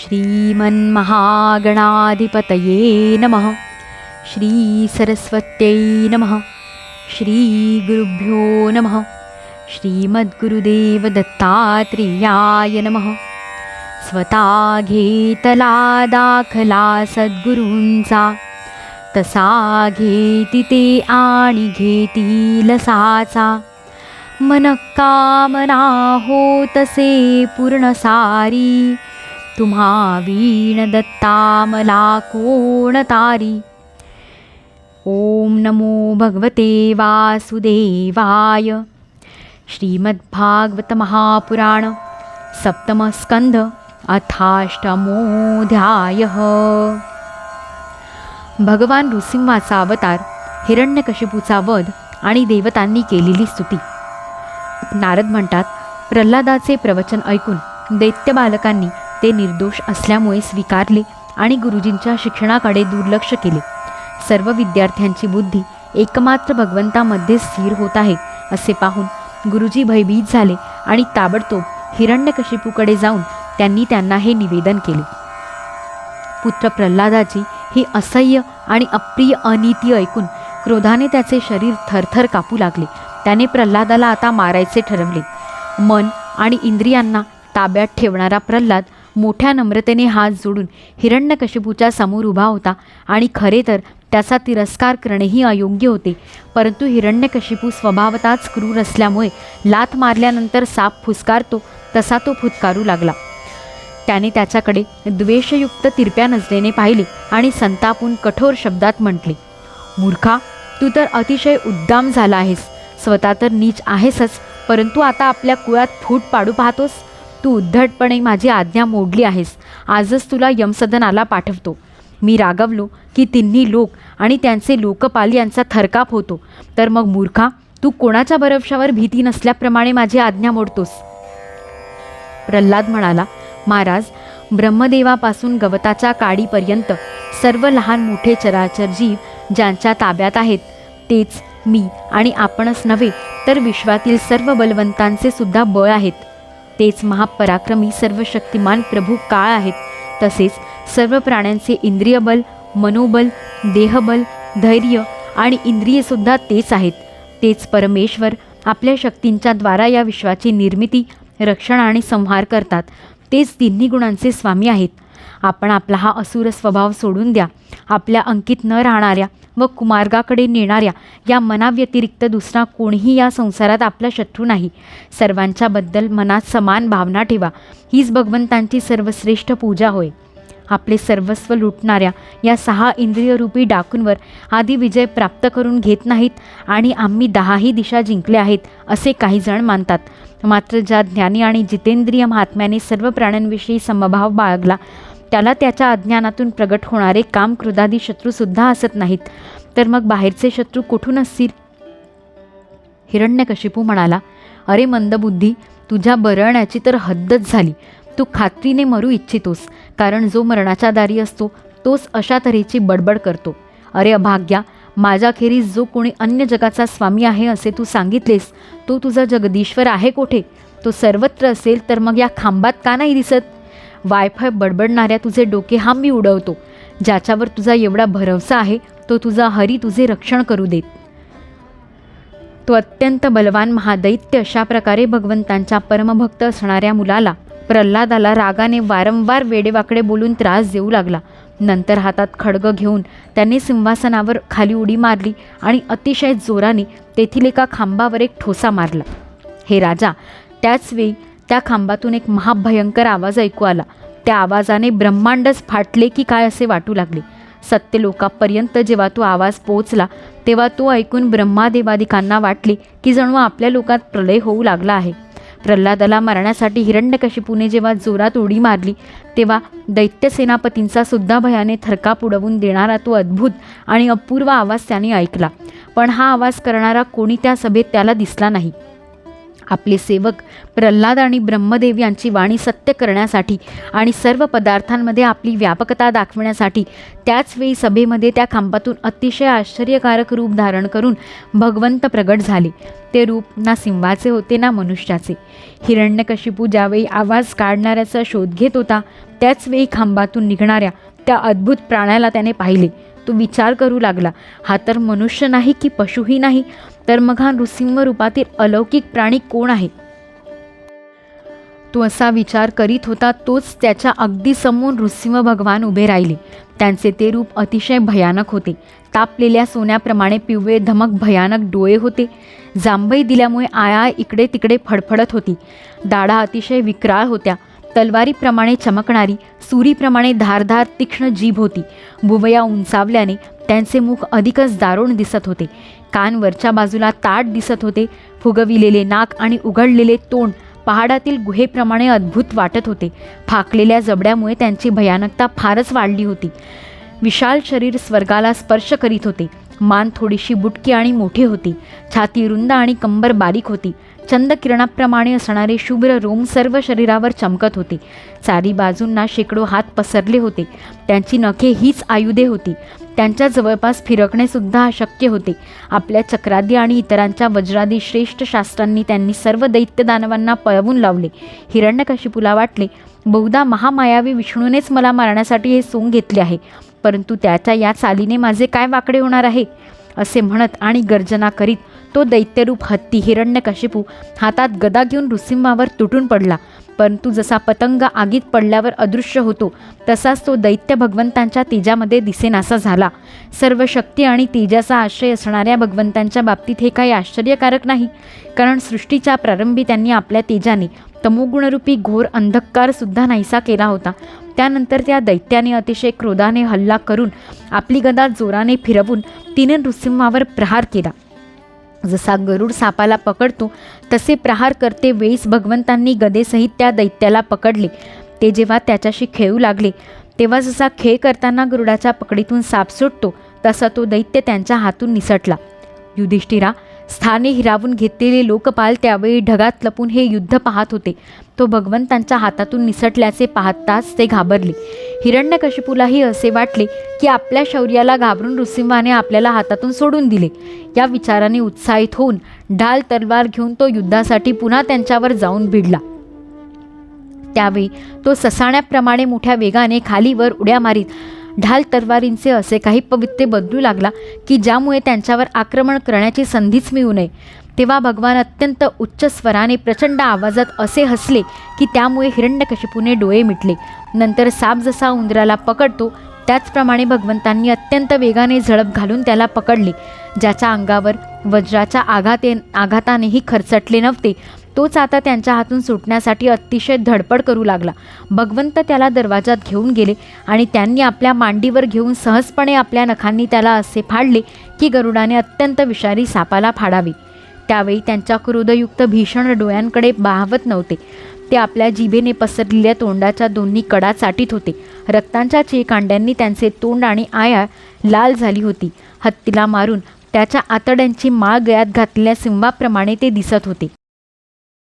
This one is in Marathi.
श्रीमन्महागणाधिपतये नमः। श्रीसरस्वत्यै नमः। श्रीगुरुभ्यो नमः। श्रीमद्गुरुदेवदत्तात्रेयाय नमः। स्वता घेतला दाखला सद्गुरूंचा तसा घेती ते आणि घेती लसाचा मन कामना होतसे पूर्ण सारी तुम्हा वीण दत्ता मला कोण तारी ओम नमो भगवते वासुदेवाय। श्रीमद्भागवत महापुराण सप्तमस्कंध अथाष्टमोऽध्याय। भगवान नृसिंहाचा अवतार हिरण्यकशिपूचा वध आणि देवतांनी केलेली स्तुती. नारद म्हणतात प्रल्हादाचे प्रवचन ऐकून दैत्य बालकांनी ते निर्दोष असल्यामुळे स्वीकारले आणि गुरुजींच्या शिक्षणाकडे दुर्लक्ष केले. सर्व विद्यार्थ्यांची बुद्धी एकमात्र भगवंतामध्ये स्थिर होत आहे असे पाहून गुरुजी भयभीत झाले आणि ताबडतोब हिरण्यकशिपूकडे जाऊन त्यांनी त्यांना हे निवेदन केले. पुत्र प्रल्हादाची ही असह्य आणि अप्रिय अनिती ऐकून क्रोधाने त्याचे शरीर थरथर कापू लागले. त्याने प्रल्हादाला आता मारायचे ठरवले. मन आणि इंद्रियांना ताब्यात ठेवणारा प्रल्हाद मोठ्या नम्रतेने हात जोडून हिरण्यकशिपूच्या समोर उभा होता. आणि खरे तर त्याचा तिरस्कार करणेही अयोग्य होते. परंतु हिरण्यकशिपू स्वभावताच क्रूर असल्यामुळे लाथ मारल्यानंतर साप फुसकारतो तसा तो फुतकारू लागला. त्याने त्याच्याकडे द्वेषयुक्त तिरप्या नजरेने पाहिले आणि संतापून कठोर शब्दात म्हटले मूर्खा तू तर अतिशय उद्दाम झाला आहेस. स्वतः तर नीच आहेसच परंतु आता आपल्या कुळात फूट पाडू पाहतोस. तू उद्धटपणे माझी आज्ञा मोडली आहेस. आजच तुला यमसदनाला पाठवतो. मी रागवलो की तिन्ही लोक आणि त्यांचे लोकपाल यांचा थरकाप होतो. तर मग मूर्खा तू कोणाच्या भरवशावर भीती नसल्याप्रमाणे माझी आज्ञा मोडतोस? प्रल्हाद म्हणाला महाराज ब्रह्मदेवापासून गवताच्या काडीपर्यंत सर्व लहान मोठे चराचर जीव ज्यांच्या ताब्यात आहेत तेच मी आणि आपणच नव्हे तर विश्वातील सर्व बलवंतांचे सुद्धा बळ आहेत. तेच महापराक्रमी सर्व शक्तिमान प्रभू काळ आहेत. तसेच सर्व प्राण्यांचे इंद्रियबल मनोबल देहबल धैर्य आणि इंद्रियसुद्धा तेच आहेत. तेच परमेश्वर आपल्या शक्तींच्या द्वारा या विश्वाची निर्मिती रक्षण आणि संहार करतात. तेच तिन्ही गुणांचे स्वामी आहेत. आपण आपला हा असुर स्वभाव सोडून द्या. आपल्या अंकित न राहणाऱ्या व कुमार्गाकडे नेणाऱ्या या मनाव्यतिरिक्त दुसरा कोणीही या संसारात आपला शत्रू नाही. सर्वांच्याबद्दल मनात समान भावना ठेवा. हीच भगवंतांची सर्वश्रेष्ठ पूजा होय. आपले सर्वस्व लुटणाऱ्या या सहा इंद्रियरूपी डाकूंवर आधी विजय प्राप्त करून घेत नाहीत आणि आम्ही दहाही दिशा जिंकल्या आहेत असे काही जण मानतात. मात्र ज्या ज्ञानी आणि जितेंद्रिय महात्म्याने सर्व प्राण्यांविषयी समभाव बाळगला त्याला त्याच्या अज्ञानातून प्रगट होणारे काम क्रोधादी शत्रूसुद्धा असत नाहीत. तर मग बाहेरचे शत्रू कुठून असतील? हिरण्यकशिपू म्हणाला अरे मंदबुद्धी तुझ्या बरळण्याची तर हद्दच झाली. तू खात्रीने मरू इच्छितोस कारण जो मरणाच्या दारी असतो तोच अशा तऱ्हेची बडबड करतो. अरे अभाग्या माझ्याखेरीज जो कोणी अन्य जगाचा स्वामी आहे असे तू सांगितलेस तो तुझा जगदीश्वर आहे कोठे? तो सर्वत्र असेल तर मग या खांबात का नाही दिसत? वायफाय बडबडणाऱ्या तुझे डोके हा मी उडवतो. ज्याच्यावर तुझा एवढा भरवसा आहे तो तुझा हरी तुझे रक्षण करू देत. तो अत्यंत बलवान महादैत्य अशा प्रकारे भगवंतांच्या परमभक्त असणाऱ्या मुलाला प्रल्हादाला रागाने वारंवार वेडेवाकडे बोलून त्रास देऊ लागला. नंतर हातात खडग घेऊन त्याने सिंहासनावर खाली उडी मारली आणि अतिशय जोराने तेथील एका खांबावर एक ठोसा मारला. हे राजा त्याचवेळी त्या खांबातून एक महाभयंकर आवाज ऐकू आला. त्या आवाजाने ब्रह्मांडच फाटले की काय असे वाटू लागले. सत्यलोकापर्यंत जेव्हा तो आवाज पोहोचला तेव्हा तो ऐकून ब्रह्मादेवादिकांना वाटले की जणू आपल्या लोकात प्रलय होऊ लागला आहे. प्रल्हादाला मारण्यासाठी हिरण्यकशिपूने जेव्हा जोरात उडी मारली तेव्हा दैत्य सेनापतींचा सुद्धा भयाने थरकाप उडवून देणारा तो अद्भुत आणि अपूर्व आवाज त्याने ऐकला. पण हा आवाज करणारा कोणी त्या सभेत त्याला दिसला नाही. आपले सेवक प्रल्हाद आणि ब्रह्मदेव यांची वाणी सत्य करण्यासाठी आणि सर्व पदार्थांमध्ये आपली व्यापकता दाखविण्यासाठी त्याचवेळी सभेमध्ये त्या खांबातून अतिशय आश्चर्यकारक रूप धारण करून भगवंत प्रगट झाले. ते रूप ना सिंहाचे होते ना मनुष्याचे. हिरण्यकशिपू ज्यावेळी आवाज काढणाऱ्याचा शोध घेत होता त्याचवेळी खांबातून निघणाऱ्या त्या अद्भुत प्राण्याला त्याने पाहिले. तो विचार करू लागला. हा तर मनुष्य नाही की पशुही नाही तर मग हा नृसिंह रूपातील अलौकिक प्राणी कोण आहे? तो असा विचार करीत होता तोच त्याच्या अगदी समोर नृसिंह भगवान उभे राहिले. त्यांचे ते रूप अतिशय भयानक होते. तापलेल्या सोन्याप्रमाणे पिवळे धमक भयानक डोळे होते. जांभई दिल्यामुळे आया इकडे तिकडे फडफडत होती. दाढा अतिशय विक्राळ होत्या. तलवारीप्रमाणे चमकणारी सुरीप्रमाणे धारधार तीक्ष्ण जीभ होती. भुवया उंचावल्याने त्यांचे मुख अधिकच दारुण दिसत होते. कान वरच्या बाजूला ताट दिसत होते. फुगविलेले नाक आणि उघडलेले तोंड पहाडातील गुहेप्रमाणे अद्भुत वाटत होते. फाकलेल्या जबड्यामुळे त्यांची भयानकता फारच वाढली होती. विशाल शरीर स्वर्गाला स्पर्श करीत होते. मान थोडीशी बुटकी आणि मोठी होती. छाती रुंद आणि कंबर बारीक होती. चंदकिरणाप्रमाणे असणारे शुभ्र रोम सर्व शरीरावर चमकत होते. चारी बाजूंना शेकडो हात पसरले होते. त्यांची नखे हीच आयुधे होती. त्यांच्या जवळपास फिरकणेसुद्धा अशक्य होते. आपल्या चक्रादी आणि इतरांच्या वज्रादी श्रेष्ठ शास्त्रांनी त्यांनी सर्व दैत्य दानवांना पळवून लावले. हिरण्यकशिपूला वाटले बहुधा महामायावी विष्णूनेच मला मारण्यासाठी हे सोंग घेतले आहे. परंतु त्याच्या या चालीने माझे काय वाकडे होणार आहे? असे म्हणत आणि गर्जना करीत तो दैत्यरूप हत्ती हिरण्यकशिपू हातात गदा घेऊन नृसिंहावर तुटून पडला. परंतु जसा पतंग आगीत पडल्यावर अदृश्य होतो तसाच तो दैत्य भगवंतांच्या तेजामध्ये दिसेनासा झाला. सर्व शक्ती आणि तेजाचा आश्रय असणाऱ्या भगवंतांच्या बाबतीत हे काही आश्चर्यकारक नाही कारण सृष्टीच्या प्रारंभी त्यांनी आपल्या तेजाने तमोगुणरूपी घोर अंधकार सुद्धा नाहीसा केला होता. त्यानंतर त्या दैत्याने अतिशय क्रोधाने हल्ला करून आपली गदा जोराने फिरवून तिने नृसिंहावर प्रहार केला. जसा गरुड सापाला पकडतो तसे प्रहार करते वेळीस भगवंतांनी गदेसहित त्या दैत्याला पकडले. ते जेव्हा त्याच्याशी खेळू लागले तेव्हा जसा खेळ करताना गरुडाच्या पकडीतून साप सुटतो तसा तो दैत्य त्यांच्या हातून निसटला. युधिष्ठिरा स्थाने हिरावून घेतलेले लोकपाल त्यावेळी ढगात लपून हे युद्ध पाहत होते. तो भगवंतांच्या हातातून निसटल्याचे पाहताच ते घाबरले. हिरण्यकशिपूलाही असे वाटले की आपल्या शौर्याला घाबरून ऋसिंहाने आपल्याला हातातून सोडून दिले. या विचाराने उत्साहित होऊन ढाल तलवार घेऊन तो युद्धासाठी पुन्हा त्यांच्यावर जाऊन भिडला. त्यावेळी तो ससाण्याप्रमाणे मोठ्या वेगाने खालीवर उड्या मारीत ढाल तलवारींचे असे काही पवित्रे बदलू लागला की ज्यामुळे त्यांच्यावर आक्रमण करण्याची संधीच मिळू नये. तेव्हा भगवान अत्यंत उच्च स्वराने प्रचंड आवाजात असे हसले की त्यामुळे हिरण्यकशिपूने डोळे मिटले. नंतर साप जसा उंदराला पकडतो त्याचप्रमाणे भगवंतांनी अत्यंत वेगाने झडप घालून त्याला पकडले. ज्याच्या अंगावर वज्राच्या आघाते आघातानेही खरचटले नव्हते तोच आता त्यांच्या हातून सुटण्यासाठी अतिशय धडपड करू लागला. भगवंत त्याला दरवाजात घेऊन गेले आणि त्यांनी आपल्या मांडीवर घेऊन सहजपणे आपल्या नखांनी त्याला असे फाडले की गरुडाने अत्यंत विषारी सापाला फाडावे. त्यावेळी त्यांच्या क्रोधयुक्त भीषण डोळ्यांकडे बाहवत नव्हते. ते आपल्या जिभेने पसरलेल्या तोंडाच्या दोन्ही कडा चाटीत होते. रक्तांच्या चेकांड्यांनी त्यांचे तोंड आणि आया लाल झाली होती. हत्तीला मारून त्याच्या आतड्यांची माळ गळ्यात घातलेल्या सिंहाप्रमाणे ते दिसत होते.